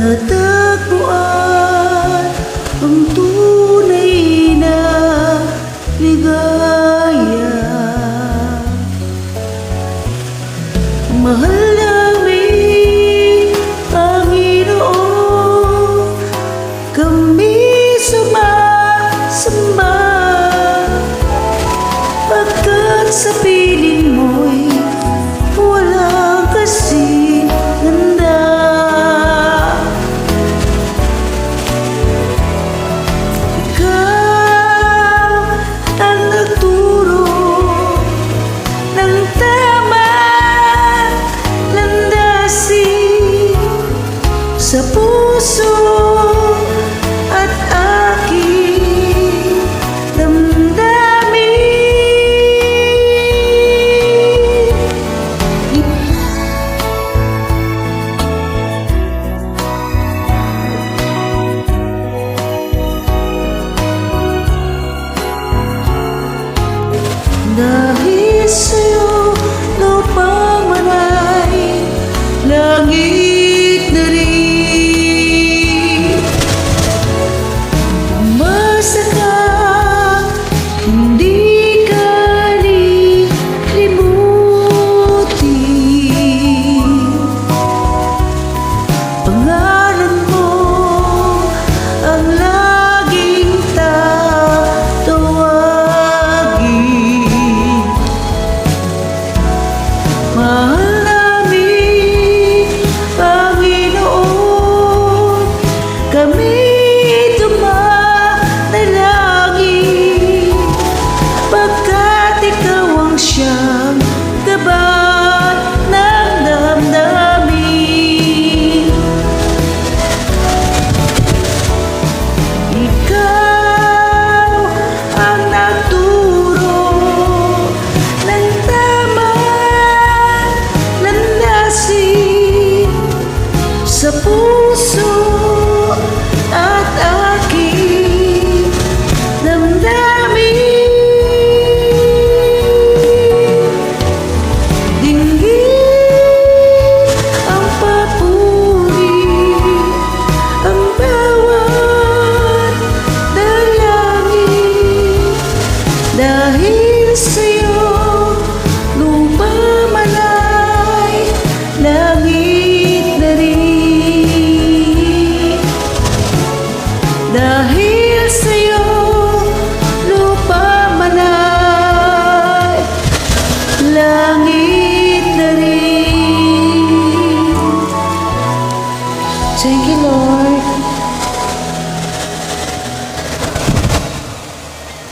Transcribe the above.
Natagpuan ang tunay na ligaya. Mahal namin ang Inoon Kami sumasama Pagkat Dahil sa'yo, lupa manay, langit Thank you, Lord.